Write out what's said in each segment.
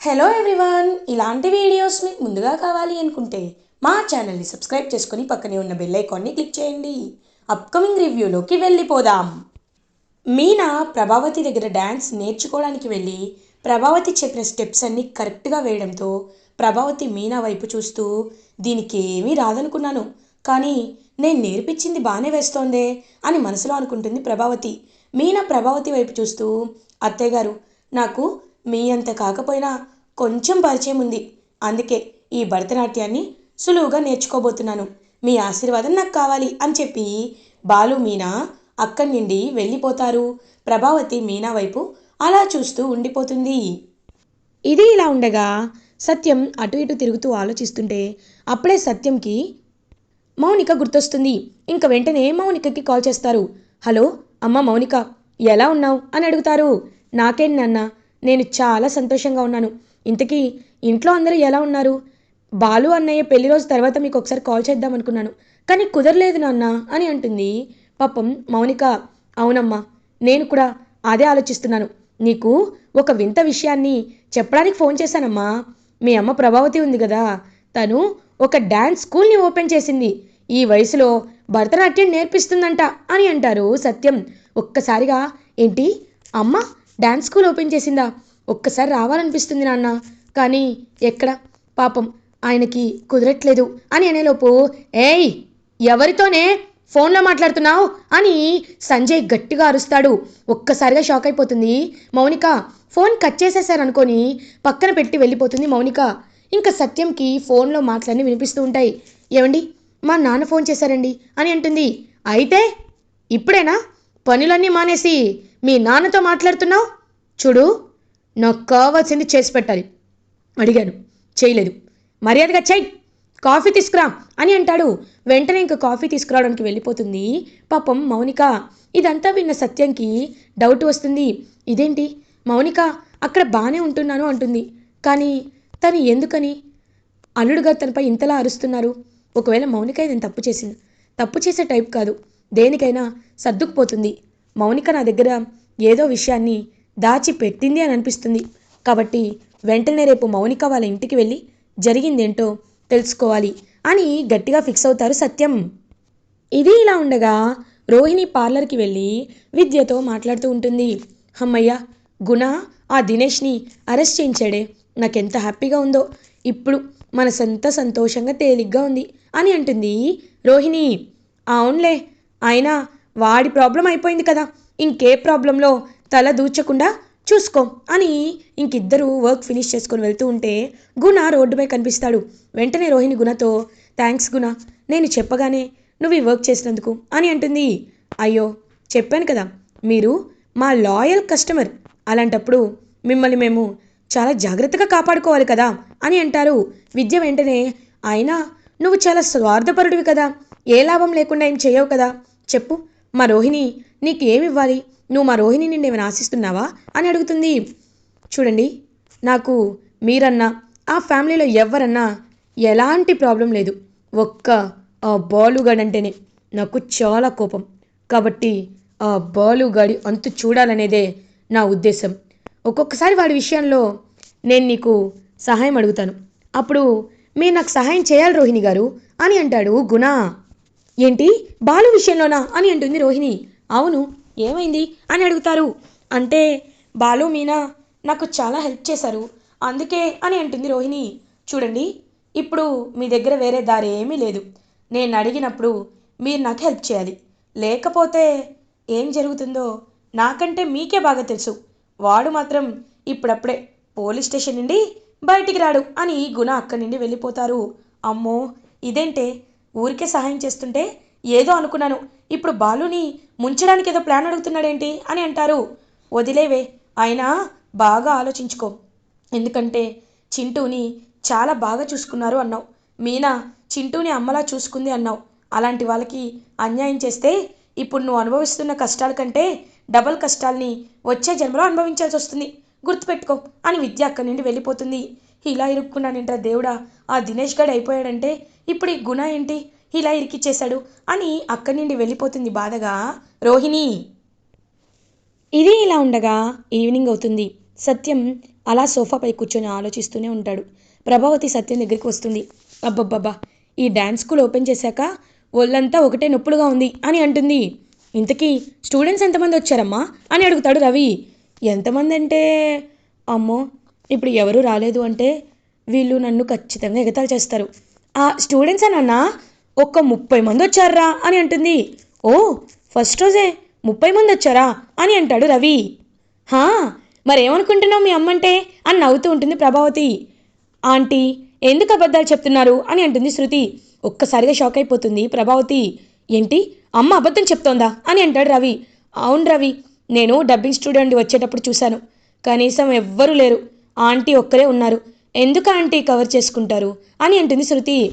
Hello everyone ఇలాంటి videos మీకు ముందుగా కావాలి అనుకుంటే మా ఛానల్ని సబ్స్క్రైబ్ చేసుకుని పక్కనే ఉన్న బెల్ ఐకాన్ని క్లిక్ చేయండి. అప్కమింగ్ రివ్యూలోకి వెళ్ళిపోదాం. మీనా ప్రభావతి దగ్గర డ్యాన్స్ నేర్చుకోవడానికి వెళ్ళి ప్రభావతి చెప్పిన స్టెప్స్ అన్నీ కరెక్ట్గా వేయడంతో ప్రభావతి మీనా వైపు చూస్తూ దీనికి ఏమీ రాదనుకున్నాను కానీ నేను నేర్పించింది బాగానే వేస్తోందే అని మనసులో అనుకుంటుంది ప్రభావతి. మీనా ప్రభావతి వైపు చూస్తూ అత్తయ్య గారు నాకు మీ అంత కాకపోయినా కొంచెం పరిచయం ఉంది. అందుకే ఈ భరతనాట్యాన్ని సులువుగా నేర్చుకోబోతున్నాను. మీ ఆశీర్వాదం నాకు కావాలి అని చెప్పి బాలు మీనా అక్కడి నుండి వెళ్ళిపోతారు. ప్రభావతి మీనా వైపు అలా చూస్తూ ఉండిపోతుంది. ఇది ఇలా ఉండగా సత్యం అటు ఇటు తిరుగుతూ ఆలోచిస్తుంటే అప్పుడే సత్యంకి మౌనిక గుర్తొస్తుంది. ఇంక వెంటనే మౌనికకి కాల్ చేస్తారు. హలో అమ్మ మౌనిక ఎలా ఉన్నావు? అని అడుగుతారు. నాకేం నాన్న నేను చాలా సంతోషంగా ఉన్నాను. ఇంతకీ ఇంట్లో అందరూ ఎలా ఉన్నారు? బాలు అన్నయ్య పెళ్ళి రోజు తర్వాత మీకు ఒకసారి కాల్ చేద్దాం అనుకున్నాను. కానీ కుదరలేదు నాన్న అని అంటుంది. పాపం మౌనిక అవునమ్మా నేను కూడా అదే ఆలోచిస్తున్నాను. నీకు ఒక వింత విషయాన్ని చెప్పడానికి ఫోన్ చేశానమ్మా. మీ అమ్మ ప్రభావతి ఉంది కదా తను ఒక డ్యాన్స్ స్కూల్ని ఓపెన్ చేసింది. ఈ వయసులో భరతనాట్యం నేర్పిస్తుందంట అని అంటారు సత్యం. ఒక్కసారిగా ఏంటి? అమ్మ డ్యాన్స్ స్కూల్ ఓపెన్ చేసిందా? ఒక్కసారి రావాలనిపిస్తుంది నాన్న. కానీ ఎక్కడ? పాపం ఆయనకి కుదరట్లేదు అని అనేలోపు ఏయ్ ఎవరితోనే ఫోన్లో మాట్లాడుతున్నావు? అని సంజయ్ గట్టిగా అరుస్తాడు. ఒక్కసారిగా షాక్ అయిపోతుంది. మౌనిక ఫోన్ కట్ చేసేసారనుకొని పక్కన పెట్టి వెళ్ళిపోతుంది మౌనిక. ఇంకా సత్యంకి ఫోన్లో మాటలన్నీ వినిపిస్తూ ఉంటాయి. ఏమండి? మా నాన్న ఫోన్ చేశారండి అని అంటుంది. అయితే ఇప్పుడేనా? పనులన్నీ మానేసి మీ నాన్నతో మాట్లాడుతున్నావు? చూడు నాకు కావాల్సింది చేసి పెట్టాలి. అడిగాను. చేయలేదు. మర్యాదగా చెయ్యి కాఫీ తీసుకురా అని అంటాడు. వెంటనే ఇంక కాఫీ తీసుకురావడానికి వెళ్ళిపోతుంది. పాపం మౌనిక. ఇదంతా విన్న సత్యంకి డౌట్ వస్తుంది. ఇదేంటి? మౌనిక అక్కడ బాగానే ఉంటున్నాను అంటుంది. కానీ తను ఎందుకని? అల్లుడుగా తనపై ఇంతలా అరుస్తున్నారు. ఒకవేళ మౌనిక ఇదని తప్పు చేసింది తప్పు చేసే టైప్ కాదు. దేనికైనా సర్దుకుపోతుంది. మౌనిక నా దగ్గర ఏదో విషయాన్ని దాచి పెట్టింది అని అనిపిస్తుంది. కాబట్టి వెంటనే రేపు మౌనిక వాళ్ళ ఇంటికి వెళ్ళి జరిగిందేంటో తెలుసుకోవాలి అని గట్టిగా ఫిక్స్ అవుతారు సత్యం. ఇది ఇలా ఉండగా రోహిణి పార్లర్కి వెళ్ళి విద్యతో మాట్లాడుతూ ఉంటుంది. అమ్మయ్య గుణ ఆ దినేష్ని అరెస్ట్ చేయించాడే. నాకెంత హ్యాపీగా ఉందో. ఇప్పుడు మనసంత సంతోషంగా తేలిగ్గా ఉంది అని అంటుంది రోహిణి. అవునులే అయినా వాడి ప్రాబ్లం అయిపోయింది కదా. ఇంకే ప్రాబ్లంలో తల దూచకుండా చూసుకో అని ఇంకిద్దరూ వర్క్ ఫినిష్ చేసుకొని వెళ్తూ ఉంటే గుణ రోడ్డుపై కనిపిస్తాడు. వెంటనే రోహిణి గుణతో థ్యాంక్స్ గుణ నేను చెప్పగానే నువ్వు ఈ వర్క్ చేసినందుకు అని అంటుంది. అయ్యో చెప్పాను కదా మీరు మా లాయల్ కస్టమర్. అలాంటప్పుడు మిమ్మల్ని మేము చాలా జాగ్రత్తగా కాపాడుకోవాలి కదా అని అంటారు. విద్య వెంటనే అయినా నువ్వు చాలా స్వార్థపరుడివి కదా ఏ లాభం లేకుండా ఏం చేయవు కదా చెప్పు. మా రోహిణి నీకు ఏమి ఇవ్వాలి నువ్వు మా రోహిణి నుండి ఏమైనా ఆశిస్తున్నావా? అని అడుగుతుంది. చూడండి నాకు మీరన్నా ఆ ఫ్యామిలీలో ఎవరన్నా ఎలాంటి ప్రాబ్లం లేదు. ఒక్క ఆ బాలుగాడ్ అంటేనే నాకు చాలా కోపం. కాబట్టి ఆ బాలుగాడి అంతు చూడాలనేదే నా ఉద్దేశం. ఒక్కొక్కసారి వాడి విషయంలో నేను నీకు సహాయం అడుగుతాను. అప్పుడు మీరు నాకు సహాయం చేయాలి రోహిణి గారు అని అంటాడు గుణ. ఏంటి? బాలు విషయంలోనా? అని అంటుంది రోహిణి. అవును. ఏమైంది? అని అడుగుతారు. అంటే బాలు మీనా నాకు చాలా హెల్ప్ చేశారు. అందుకే అని అంటుంది రోహిణి. చూడండి ఇప్పుడు మీ దగ్గర వేరే దారి ఏమీ లేదు. నేను అడిగినప్పుడు మీరు నాకు హెల్ప్ చేయాలి. లేకపోతే ఏం జరుగుతుందో నాకంటే మీకే బాగా తెలుసు. వాడు మాత్రం ఇప్పుడప్పుడే పోలీస్ స్టేషన్ నుండి బయటికి రాడు అని గుణ అక్కడి నుండి వెళ్ళిపోతారు. అమ్మో! ఇదేంటే? ఊరికే సహాయం చేస్తుంటే ఏదో అనుకున్నాను. ఇప్పుడు బాలుని ముంచడానికి ఏదో ప్లాన్ అడుగుతున్నాడేంటి అని అంటారు. వదిలేవే అయినా బాగా ఆలోచించుకో. ఎందుకంటే చింటూని చాలా బాగా చూసుకున్నారు అన్నావు. మీనా చింటూని అమ్మలా చూసుకుంది అన్నావు. అలాంటి వాళ్ళకి అన్యాయం చేస్తే ఇప్పుడు నువ్వు అనుభవిస్తున్న కష్టాల కంటే డబల్ కష్టాల్ని వచ్చే జన్మలో అనుభవించాల్సి వస్తుంది. గుర్తుపెట్టుకో అని విద్య అక్కడి నుండి వెళ్ళిపోతుంది. ఇలా ఇరుక్కున్నానంట దేవుడా? ఆ దినేష్ గడ్ అయిపోయాడంటే ఇప్పుడు ఈ గుణ ఏంటి? ఇలా ఇరికిచ్చేశాడు అని అక్కడి నుండి వెళ్ళిపోతుంది బాధగా రోహిణి. ఇది ఇలా ఉండగా ఈవినింగ్ అవుతుంది. సత్యం అలా సోఫాపై కూర్చొని ఆలోచిస్తూనే ఉంటాడు. ప్రభావతి సత్యం దగ్గరికి వస్తుంది. అబ్బబ్బబ్బా ఈ డ్యాన్స్ స్కూల్ ఓపెన్ చేశాక ఒళ్ళంతా ఒకటే నొప్పులుగా ఉంది అని అంటుంది. ఇంతకీ స్టూడెంట్స్ ఎంతమంది వచ్చారమ్మా? అని అడుగుతాడు రవి. ఎంతమంది అంటే అమ్మో ఇప్పుడు ఎవరు రాలేదు అంటే వీళ్ళు నన్ను ఖచ్చితంగా ఎగతాలు చేస్తారు. ఆ స్టూడెంట్స్ అన్నా ఒక్క ముప్పై మంది వచ్చారా అని అంటుంది. ఓ ఫస్ట్ రోజే ముప్పై మంది వచ్చారా అని అంటాడు రవి. హా మరేమనుకుంటున్నావు మీ అమ్మంటే? అని నవ్వుతూ ఉంటుంది ప్రభావతి. ఆంటీ ఎందుకు అబద్ధాలు చెప్తున్నారు అని అంటుంది శృతి. ఒక్కసారిగా షాక్ అయిపోతుంది ప్రభావతి. ఏంటి? అమ్మ అబద్ధం చెప్తోందా అని అంటాడు రవి. అవును రవి నేను డబ్బింగ్ స్టూడెంట్ వచ్చేటప్పుడు చూశాను. కనీసం ఎవ్వరూ లేరు. ఆంటీ ఒక్కరే ఉన్నారు. ఎందుకు ఆంటీ కవర్ చేసుకుంటారు? అని అంటుంది శృతి.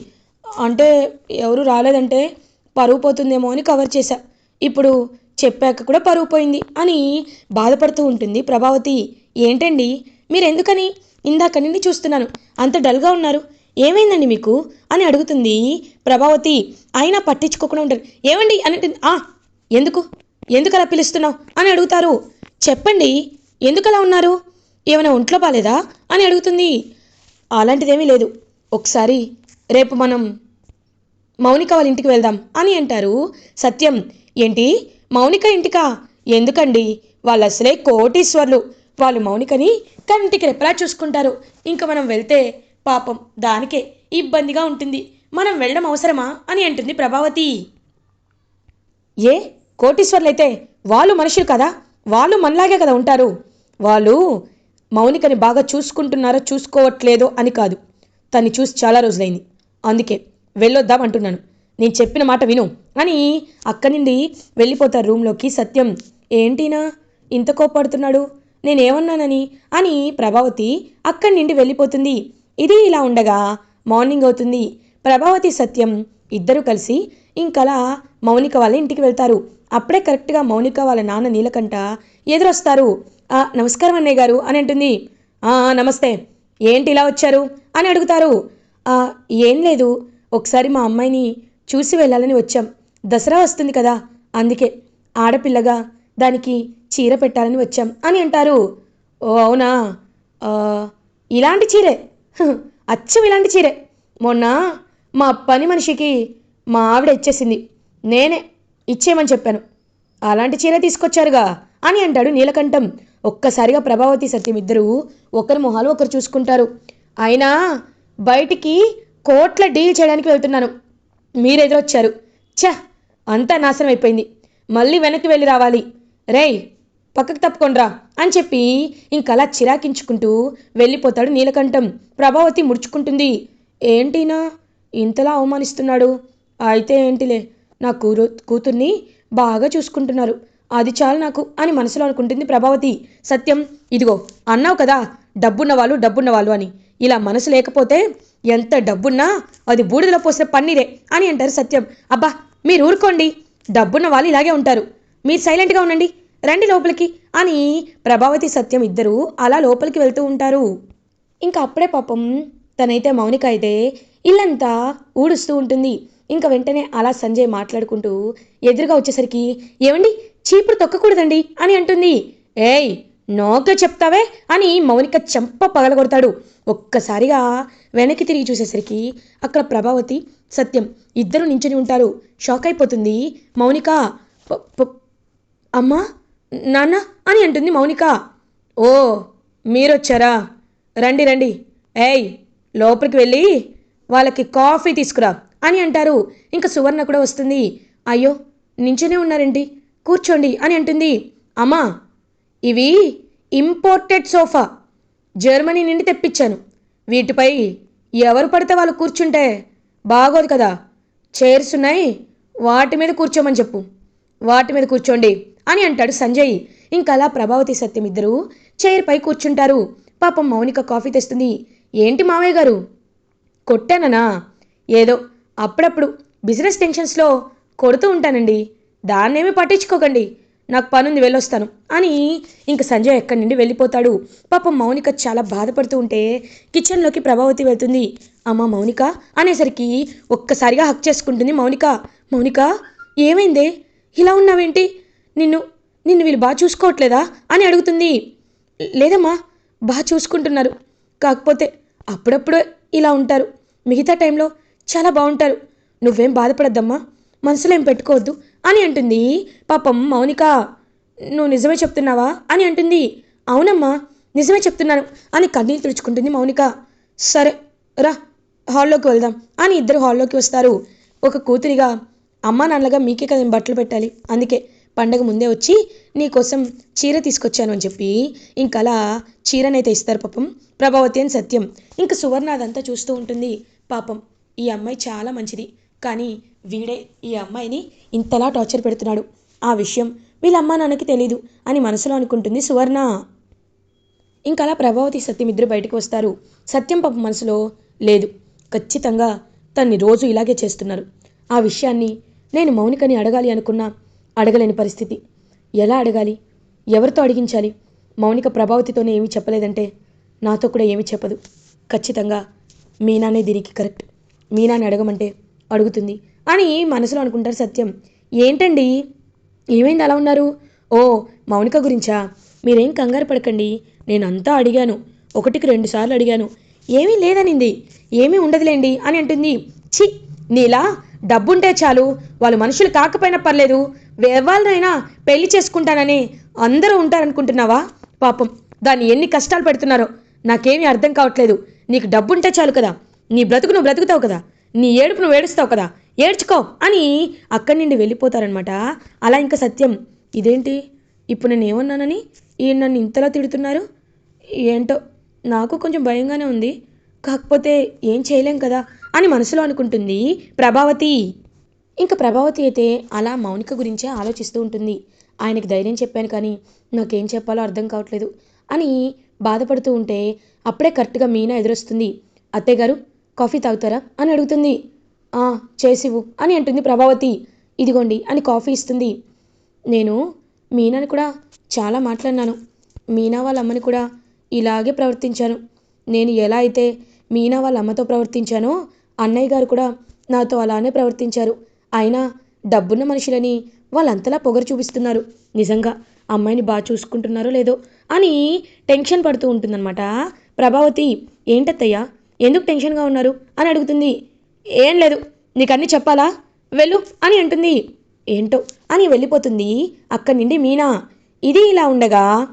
అంటే ఎవరు రాలేదంటే పరువు పోతుందేమో అని కవర్ చేశా. ఇప్పుడు చెప్పాక కూడా పరువు పోయింది అని బాధపడుతూ ఉంటుంది ప్రభావతి. ఏంటండి? మీరు ఎందుకని ఇందాక నిన్ను చూస్తున్నాను. అంత డల్గా ఉన్నారు. ఏమైందండి మీకు? అని అడుగుతుంది ప్రభావతి. అయినా పట్టించుకోకుండా ఉంటారు. ఏమండి? అని ఆ ఎందుకు? ఎందుకు అలా పిలుస్తున్నావు? అని అడుగుతారు. చెప్పండి. ఎందుకు అలా ఉన్నారు? ఏమైనా ఒంట్లో బాలేదా అని అడుగుతుంది. అలాంటిదేమీ లేదు. ఒకసారి రేపు మనం మౌనిక వాళ్ళ ఇంటికి వెళ్దాం అని అంటారు. సత్యం ఏంటి? మౌనిక ఇంటికా? ఎందుకండి? వాళ్ళు అసలే కోటీశ్వర్లు. వాళ్ళు మౌనికని కంటికి రెప్పలా చూసుకుంటారు. ఇంకా మనం వెళ్తే పాపం దానికే ఇబ్బందిగా ఉంటుంది. మనం వెళ్ళడం అవసరమా అని అంటుంది ప్రభావతి. ఏ? కోటీశ్వర్లైతే వాళ్ళు మనుషులు కదా? వాళ్ళు మనలాగే కదా ఉంటారు. వాళ్ళు మౌనికని బాగా చూసుకుంటున్నారో చూసుకోవట్లేదో అని కాదు. తన్ని చూసి చాలా రోజులైంది. అందుకే వెళ్ళొద్దాం అంటున్నాను. నేను చెప్పిన మాట విను. అని అక్కడి నుండి వెళ్ళిపోతారు రూమ్లోకి సత్యం ఏంటినా? ఇంత కోపడుతున్నాడు నేనేమన్నానని? అని ప్రభావతి అక్కడి నుండి వెళ్ళిపోతుంది. ఇది ఇలా ఉండగా మార్నింగ్ అవుతుంది. ప్రభావతి సత్యం ఇద్దరు కలిసి ఇంకలా మౌనిక వాళ్ళ ఇంటికి వెళ్తారు. అప్పుడే కరెక్ట్గా మౌనిక వాళ్ళ నాన్న నీలకంట ఎదురొస్తారు. నమస్కారం అన్నయ్య గారు అని అంటుంది. నమస్తే. ఏంటి ఇలా వచ్చారు? అని అడుగుతారు. ఏం లేదు. ఒకసారి మా అమ్మాయిని చూసి వెళ్ళాలని వచ్చాం. దసరా వస్తుంది కదా. అందుకే ఆడపిల్లగా దానికి చీర పెట్టాలని వచ్చాం అని అంటారు. ఓ అవునా? ఇలాంటి చీరే? అచ్చం ఇలాంటి చీరే. మొన్న మా పని మనిషికి మా ఆవిడ ఇచ్చేసింది. నేనే ఇచ్చేయమని చెప్పాను. అలాంటి చీర తీసుకొచ్చారుగా అని అంటాడు నీలకంఠం. ఒక్కసారిగా ప్రభావతి సత్యం ఇద్దరు ఒకరి మొహాలు ఒకరు చూసుకుంటారు. అయినా బయటికి కోట్ల డీల్ చేయడానికి వెళ్తున్నాను. మీరెదురొచ్చారు. ఛ! అంతా నాశనం అయిపోయింది. మళ్ళీ వెనక్కి వెళ్ళి రావాలి. రేయ్ పక్కకు తప్పుకొండ్రా అని చెప్పి ఇంకలా చిరాకించుకుంటూ వెళ్ళిపోతాడు నీలకంఠం. ప్రభావతి ముడుచుకుంటుంది. ఏంటినా ఇంతలా అవమానిస్తున్నాడు. అయితే ఏంటిలే? నా కూరు కూతుర్ని బాగా చూసుకుంటున్నారు. అది చాలు నాకు అని మనసులో అనుకుంటుంది ప్రభావతి. సత్యం ఇదిగో అన్నావు కదా డబ్బున్న వాళ్ళు డబ్బున్న వాళ్ళు అని. ఇలా మనసు లేకపోతే ఎంత డబ్బున్నా అది బూడిదలో పోసిన పన్నీరే అని అంటారు సత్యం. అబ్బా మీరు ఊరుకోండి. డబ్బున్న వాళ్ళు ఇలాగే ఉంటారు. మీరు సైలెంట్గా ఉండండి. రండి లోపలికి అని ప్రభావతి సత్యం ఇద్దరు అలా లోపలికి వెళ్తూ ఉంటారు. ఇంకా అప్పుడే పాపం తనైతే మౌనిక అయితే ఇల్లంతా ఊడుస్తూ ఉంటుంది. ఇంకా వెంటనే అలా సంజయ్ మాట్లాడుకుంటూ ఎదురుగా వచ్చేసరికి ఏమండి చీపురు తొక్కకూడదండి అని అంటుంది. ఏయ్ నోకే చెప్తావే అని మౌనిక చెంప పగలగొడతాడు. ఒక్కసారిగా వెనక్కి తిరిగి చూసేసరికి అక్కడ ప్రభావతి సత్యం ఇద్దరు నించుని ఉంటారు. షాక్ అయిపోతుంది. మౌనిక అమ్మా నాన్న అని అంటుంది మౌనిక. ఓ మీరొచ్చారా? రండి రండి. ఏయ్ లోపలికి వెళ్ళి వాళ్ళకి కాఫీ తీసుకురా అని అంటారు. ఇంకా సువర్ణ కూడా వస్తుంది. అయ్యో నించునే ఉన్నారండి కూర్చోండి అని అంటుంది. అమ్మా ఇవి ఇంపోర్టెడ్ సోఫా జర్మనీ నుండి తెప్పించాను. వీటిపై ఎవరు పడితే వాళ్ళు కూర్చుంటే బాగోదు కదా. చైర్స్ ఉన్నాయి వాటి మీద కూర్చోమని చెప్పు. వాటి మీద కూర్చోండి అని అంటాడు సంజయ్. ఇంకలా అలా ప్రభావతి సత్యం ఇద్దరు చైర్పై కూర్చుంటారు. పాపం మౌనిక కాఫీ తెస్తుంది. ఏంటి మావయ్య గారు? కొట్టాననా? ఏదో అప్పుడప్పుడు బిజినెస్ టెన్షన్స్లో కొడుతూ ఉంటానండి. దాన్నేమి పట్టించుకోకండి. నాకు పనుంది వెళ్ళొస్తాను. అని ఇంక సంజయ్ ఎక్కడి నుండి వెళ్ళిపోతాడు. పాపం మౌనిక చాలా బాధపడుతూ ఉంటే కిచెన్లోకి ప్రభావతి వెళ్తుంది. అమ్మ మౌనిక అనేసరికి ఒక్కసారిగా హక్ చేసుకుంటుంది మౌనిక. మౌనిక ఏమైందే? ఇలా ఉన్నావేంటి? నిన్ను నిన్ను వీళ్ళు బాగా చూసుకోవట్లేదా? అని అడుగుతుంది. లేదమ్మా బాగా చూసుకుంటున్నారు. కాకపోతే అప్పుడప్పుడు ఇలా ఉంటారు. మిగతా టైంలో చాలా బాగుంటారు నువ్వేం బాధపడద్దమ్మా. మనసులో ఏం పెట్టుకోవద్దు. అని అంటుంది. పాపం మౌనిక నువ్వు నిజమే చెప్తున్నావా? అని అంటుంది. అవునమ్మా నిజమే చెప్తున్నాను అని కన్నీళ్ళు తుడుచుకుంటుంది మౌనిక. సరే రా హాల్లోకి వెళ్దాం అని ఇద్దరు హాల్లోకి వస్తారు. ఒక కూతురిగా అమ్మా నాన్నగా మీకే కదా బట్టలు పెట్టాలి. అందుకే పండగ ముందే వచ్చి నీకోసం చీర తీసుకొచ్చాను అని చెప్పి ఇంకలా చీరనైతే ఇస్తారు పాపం. ప్రభావతి అని సత్యం. ఇంక సువర్ణ అదంతా చూస్తూ ఉంటుంది. పాపం ఈ అమ్మాయి చాలా మంచిది. కానీ వీడే ఈ అమ్మాయిని ఇంతలా టార్చర్ పెడుతున్నాడు. ఆ విషయం వీళ్ళమ్మా నాన్నకి తెలీదు అని మనసులో అనుకుంటుంది సువర్ణ. ఇంకలా ప్రభావతి సత్యం ఇద్దరు బయటకు వస్తారు. సత్యం పాప మనసులో లేదు. ఖచ్చితంగా తన్ని రోజు ఇలాగే చేస్తున్నారు. ఆ విషయాన్ని నేను మౌనికని అడగాలి అనుకున్నా. అడగలేని పరిస్థితి. ఎలా అడగాలి? ఎవరితో అడిగించాలి? మౌనిక ప్రభావతితోనే ఏమీ చెప్పలేదంటే నాతో కూడా ఏమీ చెప్పదు. ఖచ్చితంగా మీనానే దీనికి కరెక్ట్. మీనాని అడగమంటే అడుగుతుంది. అని మనసులో అనుకుంటారు సత్యం. ఏంటండి? ఏమైంది అలా ఉన్నారు? ఓ మౌనిక గురించా? మీరేం కంగారు పడకండి. నేను అంతా అడిగాను. ఒకటికి రెండు సార్లు అడిగాను. ఏమీ లేదనింది. ఏమీ ఉండదులేండి అని అంటుంది. చి నీలా? డబ్బుంటే చాలు. వాళ్ళు మనుషులు కాకపోయినా పర్లేదు. ఎవరినైనా పెళ్ళి చేసుకుంటానని అందరూ ఉంటారనుకుంటున్నావా? పాపం. దాన్ని ఎన్ని కష్టాలు పెడుతున్నారో. నాకేమీ అర్థం కావట్లేదు. నీకు డబ్బుంటే చాలు కదా. నీ బ్రతుకు నువ్వు బ్రతుకుతావు కదా. నీ ఏడుపు నువ్వు ఏడుస్తావు కదా. ఏడ్చుకో అని అక్కడి నుండి వెళ్ళిపోతారనమాట అలా ఇంకా సత్యం. ఇదేంటి? ఇప్పుడు నేను ఏమన్నానని? ఈయన నన్ను ఇంతలా తిడుతున్నారు? ఏంటో? నాకు కొంచెం భయంగానే ఉంది. కాకపోతే ఏం చేయలేం కదా అని మనసులో అనుకుంటుంది ప్రభావతి. ఇంకా ప్రభావతి అయితే అలా మౌనిక గురించే ఆలోచిస్తూ ఉంటుంది. ఆయనకి ధైర్యం చెప్పాను కానీ నాకేం చెప్పాలో అర్థం కావట్లేదు అని బాధపడుతూ ఉంటే అప్పుడే కరెక్ట్గా మీనా ఎదురొస్తుంది. అత్తయ్య గారు కాఫీ తాగుతారా? అని అడుగుతుంది. చేసివు అని అంటుంది ప్రభావతి. ఇదిగోండి అని కాఫీ ఇస్తుంది. నేను మీనాని కూడా చాలా మాట్లాడినాను. మీనా వాళ్ళ అమ్మని కూడా ఇలాగే ప్రవర్తించాను. నేను ఎలా అయితే మీనా వాళ్ళ అమ్మతో ప్రవర్తించానో అన్నయ్య గారు కూడా నాతో అలానే ప్రవర్తించారు. అయినా డబ్బున్న మనుషులని వాళ్ళంతలా పొగరు చూపిస్తున్నారు. నిజంగా అమ్మాయిని బాగా చూసుకుంటున్నారో లేదో అని టెన్షన్ పడుతూ ఉంటుందన్నమాట. ప్రభావతి ఏంటత్తయ్యా? ఎందుకు టెన్షన్గా ఉన్నారు? అని అడుగుతుంది. ఏం లేదు. నీకు అన్నీ చెప్పాలా? వెళ్ళు అని అంటుంది. ఏంటో? అని వెళ్ళిపోతుంది. అక్కడి నుండి మీనా. ఇది ఇలా ఉండగా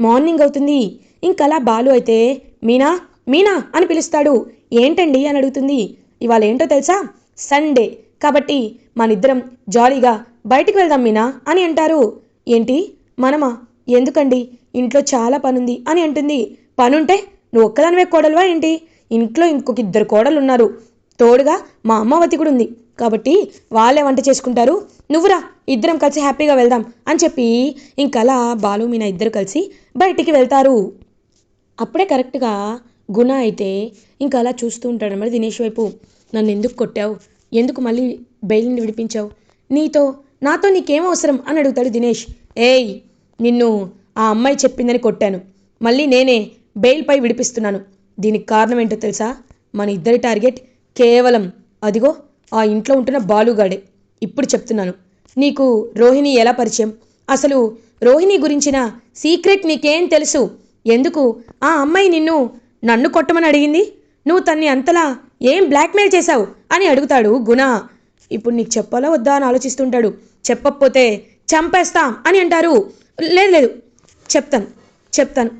మార్నింగ్ అవుతుంది. ఇంకలా బాలు అయితే మీనా మీనా అని పిలుస్తాడు. ఏంటండి అని అడుగుతుంది. ఇవాళ ఏంటో తెలుసా? సండే. కాబట్టి మనిద్దరం జాలీగా బయటికి వెళ్దాం మీనా అని అంటారు. ఏంటి? మనమా? ఎందుకండి? ఇంట్లో చాలా పనుంది అని అంటుంది. పనుంటే నువ్వు ఒక్కదానివే కోడలువా ఏంటి? ఇంట్లో ఇంకొక ఇద్దరు కోడలు ఉన్నారు తోడుగా మా అమ్మవతి కూడా ఉంది. కాబట్టి వాళ్ళే వంట చేసుకుంటారు. నువ్వురా ఇద్దరం కలిసి హ్యాపీగా వెళ్దాం అని చెప్పి ఇంకలా బాలు మీనా ఇద్దరు కలిసి బయటికి వెళ్తారు. అప్పుడే కరెక్ట్గా గుణ అయితే ఇంకా అలా చూస్తూ ఉంటాడు అనమాట దినేష్ వైపు. నన్ను ఎందుకు కొట్టావు? ఎందుకు మళ్ళీ బెయిల్ని విడిపించావు? నీతో నాతో నీకేం అవసరం? అని అడుగుతాడు దినేష్. ఏయ్ నిన్ను ఆ అమ్మాయి చెప్పిందని కొట్టాను. మళ్ళీ నేనే బెయిల్పై విడిపిస్తున్నాను. దీనికి కారణం ఏంటో తెలుసా? మన ఇద్దరి టార్గెట్ కేవలం అదిగో ఆ ఇంట్లో ఉంటున్న బాలుగాడే. ఇప్పుడు చెప్తున్నాను. నీకు రోహిణి ఎలా పరిచయం? అసలు రోహిణి గురించిన సీక్రెట్ నీకేం తెలుసు? ఎందుకు? ఆ అమ్మాయి నిన్ను నన్ను కొట్టమని అడిగింది? నువ్వు తన్ని అంతలా ఏం బ్లాక్మెయిల్ చేశావు? అని అడుగుతాడు గుణ. ఇప్పుడు నీకు చెప్పాలా వద్దా అని ఆలోచిస్తుంటాడు. చెప్పకపోతే చంపేస్తాం అని అంటారు. లేదు లేదు. చెప్తాను చెప్తాను.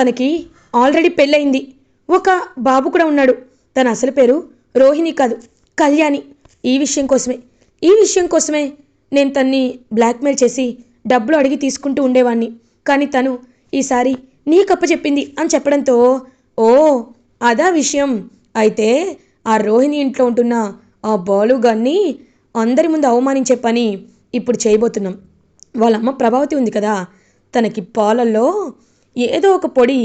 తనకి ఆల్రెడీ పెళ్ళయింది. ఒక బాబు కూడా ఉన్నాడు. తన అసలు పేరు రోహిణి కాదు కళ్యాణి. ఈ విషయం కోసమే. ఈ విషయం కోసమే నేను తన్ని బ్లాక్మెయిల్ చేసి డబ్బులు అడిగి తీసుకుంటూ ఉండేవాణ్ణి. కానీ తను ఈసారి నీ కప్ప చెప్పింది అని చెప్పడంతో ఓ అదా విషయం. అయితే ఆ రోహిణి ఇంట్లో ఉంటున్న ఆ బాలుగాన్ని అందరి ముందు అవమానించే పని ఇప్పుడు చేయబోతున్నాం. వాళ్ళ అమ్మ ప్రభావతి ఉంది కదా తనకి పాలల్లో ఏదో ఒక పొడి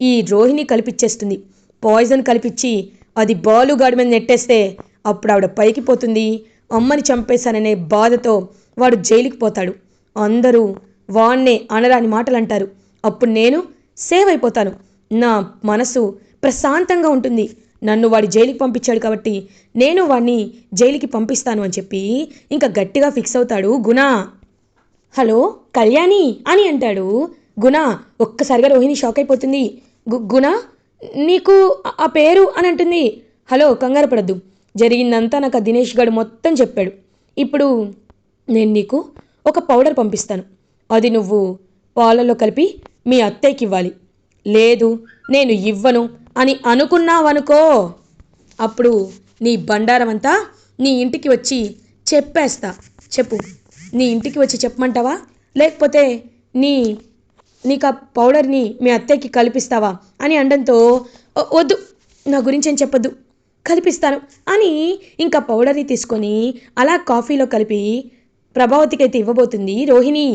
ఈ రోహిణి కలిపిచ్చేస్తుంది. పాయిజన్ కలిపిచ్చి అది బాలుగాడి మీద నెట్టేస్తే అప్పుడు ఆవిడ పైకి పోతుంది. అమ్మని చంపేశాననే బాధతో వాడు జైలుకి పోతాడు. అందరూ వాణ్ణే అనరాని మాటలు అంటారు అప్పుడు నేను సేవ్ అయిపోతాను. నా మనసు ప్రశాంతంగా ఉంటుంది. నన్ను వాడి జైలుకి పంపించాడు కాబట్టి నేను వాడిని జైలుకి పంపిస్తాను అని చెప్పి ఇంకా గట్టిగా ఫిక్స్ అవుతాడు గుణ హలో కళ్యాణి అని అంటాడు. గుణ ఒక్కసారిగా రోహిణి షాక్ అయిపోతుంది. గు- గుణ నీకు ఆ- పేరు అని అంటుంది. హలో కంగారు పడద్దు. జరిగిందంతా నాకు ఆ దినేష్ గడు మొత్తం చెప్పాడు. ఇప్పుడు నేను నీకు ఒక పౌడర్ పంపిస్తాను. అది నువ్వు పాలలో కలిపి మీ అత్తయ్యకి ఇవ్వాలి. లేదు నేను ఇవ్వను అని అనుకున్నావనుకో. అప్పుడు నీ బండారం అంతా నీ ఇంటికి వచ్చి చెప్పేస్తా. చెప్పు. నీ ఇంటికి వచ్చి చెప్పమంటావా? లేకపోతే నీ నీకు ఆ పౌడర్ని మీ అత్తయ్యకి కల్పిస్తావా? అని అండంతో వద్దు నా గురించి ఏం చెప్పొద్దు కల్పిస్తాను అని ఇంకా పౌడర్ని తీసుకొని అలా కాఫీలో కలిపి ప్రభావతికి అయితే ఇవ్వబోతుంది రోహిణి.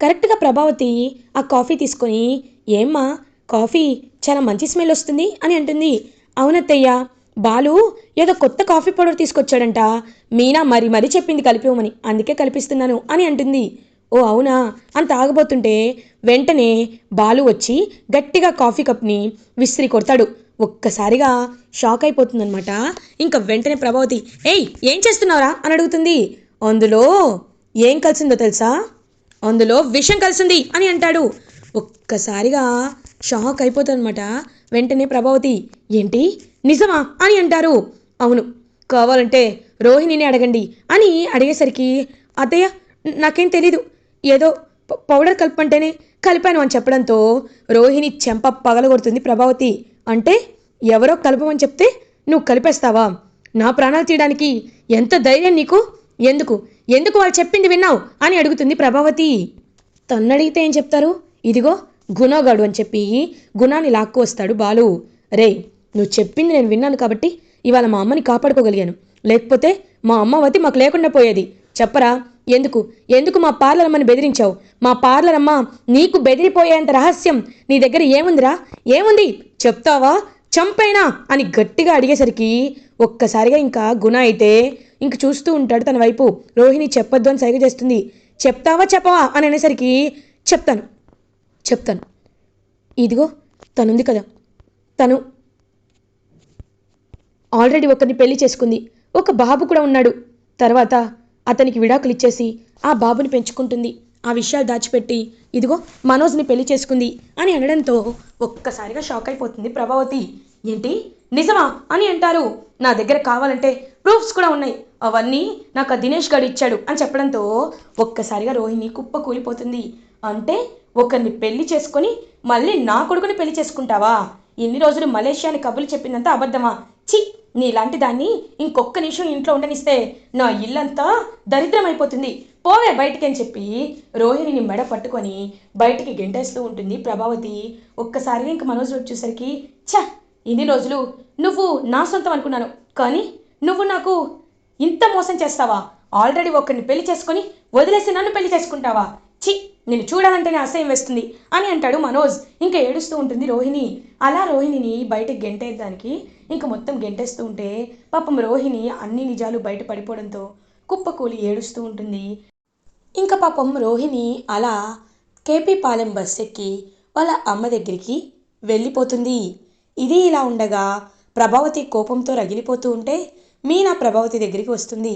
కరెక్ట్గా ప్రభావతి ఆ కాఫీ తీసుకొని ఏమ్మా కాఫీ చాలా మంచి స్మెల్ వస్తుంది అని అంటుంది. అవునత్తయ్య బాలు ఏదో కొత్త కాఫీ పౌడర్ తీసుకొచ్చాడంట మీనా మరి మరీ చెప్పింది కలిపివ్వమని అందుకే కలిపిస్తున్నాను అని అంటుంది. ఓ అవునా? అని తాగబోతుంటే వెంటనే బాలు వచ్చి గట్టిగా కాఫీ కప్ని విసిరి కొడతాడు. ఒక్కసారిగా షాక్ అయిపోతుందనమాట ఇంకా వెంటనే ప్రభావతి ఏయ్ ఏం చేస్తున్నావురా? అని అడుగుతుంది. అందులో ఏం కలిసిందో తెలుసా? అందులో విషం కలిసింది అని అంటాడు. ఒక్కసారిగా షాక్ అయిపోతుందన్నమాట. వెంటనే ప్రభావతి ఏంటి? నిజమా? అని అంటారు. అవును కావాలంటే రోహిణిని అడగండి అని అడిగేసరికి అతయ్య నాకేం తెలీదు. ఏదో పౌడర్ కలపంటేనే కలిపాను అని చెప్పడంతో రోహిణి చెంప పగలగొడుతుంది ప్రభావతి. అంటే ఎవరో కలపమని చెప్తే నువ్వు కలిపేస్తావా? నా ప్రాణాలు తీయడానికి ఎంత ధైర్యం నీకు? ఎందుకు? ఎందుకు వాళ్ళు చెప్పింది విన్నావు? అని అడుగుతుంది ప్రభావతి. తన్నడిగితే ఏం చెప్తారు? ఇదిగో గుణగాడు అని చెప్పి గుణాన్ని లాక్కు వస్తాడు బాలు. రే నువ్వు చెప్పింది నేను విన్నాను కాబట్టి ఇవాళ మా అమ్మని కాపాడుకోగలిగాను. లేకపోతే మా అమ్మవతి మాకు లేకుండా పోయేది. చెప్పరా? ఎందుకు? ఎందుకు మా పార్లర్ అమ్మని బెదిరించావు? మా పార్లర్ అమ్మ నీకు బెదిరిపోయేంత రహస్యం నీ దగ్గర ఏముందిరా? ఏముంది? చెప్తావా? చంపైనా? అని గట్టిగా అడిగేసరికి ఒక్కసారిగా ఇంకా గుణ అయితే ఇంక చూస్తూ ఉంటాడు తన వైపు. రోహిణి చెప్పొద్దు అని సైగ చేస్తుంది. చెప్తావా చెప్పవా? అని అనేసరికి చెప్తాను. చెప్తాను. ఇదిగో తనుంది కదా. తను ఆల్రెడీ ఒకరిని పెళ్ళి చేసుకుంది. ఒక బాబు కూడా ఉన్నాడు. తర్వాత అతనికి విడాకులు ఇచ్చేసి ఆ బాబుని పెంచుకుంటుంది. ఆ విషయాలు దాచిపెట్టి ఇదిగో మనోజ్ని పెళ్ళి చేసుకుంది అని అనడంతో ఒక్కసారిగా షాక్ అయిపోతుంది ప్రభావతి. ఏంటి? నిజమా అని అంటారు. నా దగ్గర కావాలంటే ప్రూఫ్స్ కూడా ఉన్నాయి. అవన్నీ నాకు ఆ దినేష్ గారు ఇచ్చాడు అని చెప్పడంతో ఒక్కసారిగా రోహిణి కుప్ప కూలిపోతుంది. అంటే ఒకరిని పెళ్ళి చేసుకొని మళ్ళీ నా కొడుకుని పెళ్ళి చేసుకుంటావా? ఇన్ని రోజులు మలేషియాని కబుర్లు చెప్పిందంతా అబద్ధమా? ఛీ! నీలాంటి దాన్ని ఇంకొక్క నిమిషం ఇంట్లో ఉండనిస్తే నా ఇల్లంతా దరిద్రమైపోతుంది. పోవే బయటికి అని చెప్పి రోహిణిని మెడ పట్టుకొని బయటికి గెంటేస్తూ ఉంటుంది ప్రభావతి. ఒక్కసారిగా ఇంక మనోజ్ వచ్చేసరికి ఛ! ఇన్ని రోజులు నువ్వు నా సొంతం అనుకున్నాను. కానీ నువ్వు నాకు ఇంత మోసం చేస్తావా? ఆల్రెడీ ఒకరిని పెళ్ళి చేసుకొని వదిలేసి నన్ను పెళ్ళి చేసుకుంటావా? చి నేను చూడాలంటేనే అసహ్యం వేస్తుంది అని అంటాడు మనోజ్. ఇంకా ఏడుస్తూ ఉంటుంది రోహిణి. అలా రోహిణిని బయటకు గెంటేయడానికి ఇంకా మొత్తం గెంటేస్తూ ఉంటే పాపం రోహిణి అన్ని నిజాలు బయట పడిపోవడంతో కుప్పకూలి ఏడుస్తూ ఉంటుంది. ఇంకా పాపం రోహిణి అలా కేపీ పాలెం బస్ ఎక్కి వాళ్ళ అమ్మ దగ్గరికి వెళ్ళిపోతుంది. ఇది ఇలా ఉండగా ప్రభావతి కోపంతో రగిలిపోతూ ఉంటే మీనా ప్రభావతి దగ్గరికి వస్తుంది.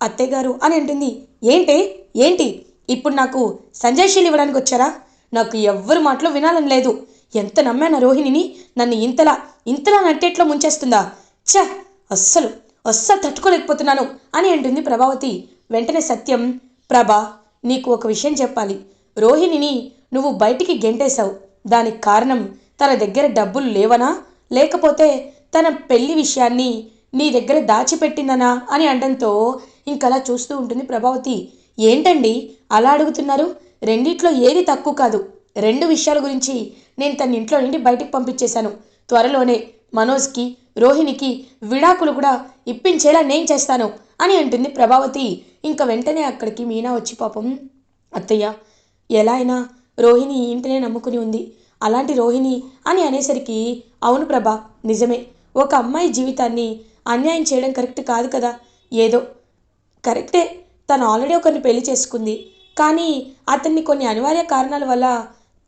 అత్తయ్యగారు అని అంటుంది. ఏంటి? ఏంటి? ఇప్పుడు నాకు సంజయశీల్ ఇవ్వడానికి వచ్చారా? నాకు ఎవ్వరి మాటలు వినాలని లేదు. ఎంత నమ్మాను రోహిణిని? నన్ను ఇంతలా ఇంతలా నట్టేట్లో ముంచేస్తుందా? ఛ! అస్సలు అస్సలు తట్టుకోలేకపోతున్నాను అని అంటుంది ప్రభావతి. వెంటనే సత్యం ప్రభా నీకు ఒక విషయం చెప్పాలి. రోహిణిని నువ్వు బయటికి గెంటేశావు. దానికి కారణం తన దగ్గర డబ్బులు లేవనా? లేకపోతే తన పెళ్ళి విషయాన్ని నీ దగ్గర దాచిపెట్టిందనా? అని అనడంతో ఇంకలా చూస్తూ ఉంటుంది ప్రభావతి. ఏంటండి అలా అడుగుతున్నారు? రెండిట్లో ఏది తక్కువ కాదు. రెండు విషయాల గురించి నేను తన ఇంట్లో నుండి బయటకు పంపించేశాను. త్వరలోనే మనోజ్కి రోహిణికి విడాకులు కూడా ఇప్పించేలా నేను చేస్తాను అని అంటుంది ప్రభావతి. ఇంకా వెంటనే అక్కడికి మీనా వచ్చి పాపం అత్తయ్య ఎలా అయినా రోహిణి ఈ ఇంటినే నమ్ముకుని ఉంది. అలాంటి రోహిణి అని అనేసరికి అవును ప్రభా నిజమే. ఒక అమ్మాయి జీవితాన్ని అన్యాయం చేయడం కరెక్ట్ కాదు కదా. ఏదో కరెక్టే. తను ఆల్రెడీ ఒకరిని పెళ్ళి చేసుకుంది. కానీ అతన్ని కొన్ని అనివార్య కారణాల వల్ల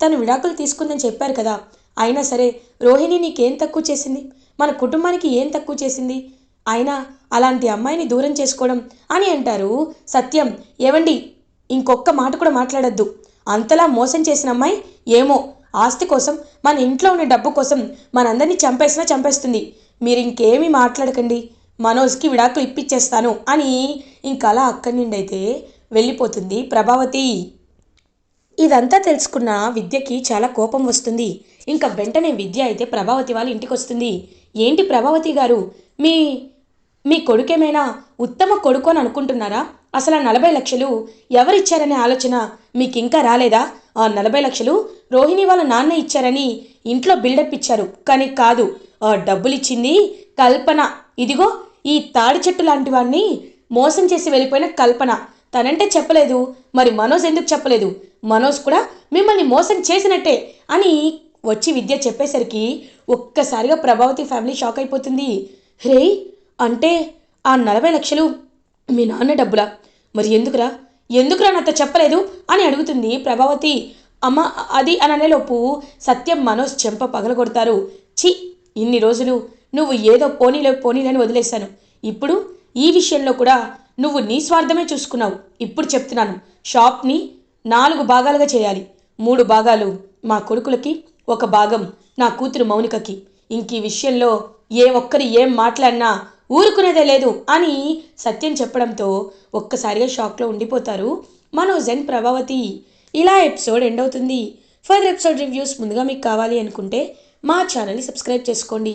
తను విడాకులు తీసుకుందని చెప్పారు కదా. అయినా సరే రోహిణి నీకేం తక్కువ చేసింది? మన కుటుంబానికి ఏం తక్కువ చేసింది? అయినా అలాంటి అమ్మాయిని దూరం చేసుకోవడం అని అంటారు సత్యం. ఏవండి? ఇంకొక్క మాట కూడా మాట్లాడద్దు. అంతలా మోసం చేసిన అమ్మాయి ఏమో ఆస్తి కోసం మన ఇంట్లో ఉన్న డబ్బు కోసం మనందరినీ చంపేసినా చంపేస్తుంది. మీరు ఇంకేమీ మాట్లాడకండి. మనోజ్కి విడాకులు ఇప్పించేస్తాను అని ఇంకలా అక్కడి నుండి అయితే వెళ్ళిపోతుంది ప్రభావతి. ఇదంతా తెలుసుకున్న విద్యకి చాలా కోపం వస్తుంది. ఇంకా వెంటనే విద్య అయితే ప్రభావతి వాళ్ళ ఇంటికి వస్తుంది ఏంటి ప్రభావతి గారు? మీ మీ కొడుకేమైనా ఉత్తమ కొడుకు అని అనుకుంటున్నారా? అసలు ఆ నలభై లక్షలు ఎవరిచ్చారనే ఆలోచన మీకు ఇంకా రాలేదా? ఆ నలభై లక్షలు రోహిణి వాళ్ళ నాన్న ఇచ్చారని ఇంట్లో బిల్డప్ ఇచ్చారు. కానీ కాదు ఆ డబ్బులు ఇచ్చింది కల్పన. ఇదిగో ఈ తాడి చెట్టు లాంటి వాడిని మోసం చేసి వెళ్ళిపోయిన కల్పన. తనంటే చెప్పలేదు. మరి మనోజ్ ఎందుకు చెప్పలేదు? మనోజ్ కూడా మిమ్మల్ని మోసం చేసినట్టే అని వచ్చి విద్య చెప్పేసరికి ఒక్కసారిగా ప్రభావతి ఫ్యామిలీ షాక్ అయిపోతుంది. రే అంటే ఆ నలభై లక్షలు మీ నాన్న డబ్బులా? మరి ఎందుకురా? ఎందుకురా నాతో చెప్పలేదు అని అడుగుతుంది ప్రభావతి. అమ్మ అది అని అనేలోపు సత్యం మనోజ్ చెంప పగలగొడతారు. ఛీ ఇన్ని రోజులు నువ్వు ఏదో పోనీలో పోనీలని వదిలేశాను. ఇప్పుడు ఈ విషయంలో కూడా నువ్వు నీ స్వార్థమే చూసుకున్నావు. ఇప్పుడు చెప్తున్నాను షాప్ని నాలుగు భాగాలుగా చేయాలి. మూడు భాగాలు మా కొడుకులకి ఒక భాగం నా కూతురు మౌనికకి. ఇంక ఈ విషయంలో ఏ ఒక్కరి ఏం మాట్లాడినా ఊరుకునేదే లేదు అని సత్యం చెప్పడంతో ఒక్కసారిగా షాక్లో ఉండిపోతారు మనోజ్ అండ్ ప్రభావతి. ఇలా ఎపిసోడ్ ఎండ్ అవుతుంది. ఫర్దర్ ఎపిసోడ్ రివ్యూస్ ముందుగా మీకు కావాలి అనుకుంటే మా ఛానల్ని సబ్స్క్రైబ్ చేసుకోండి.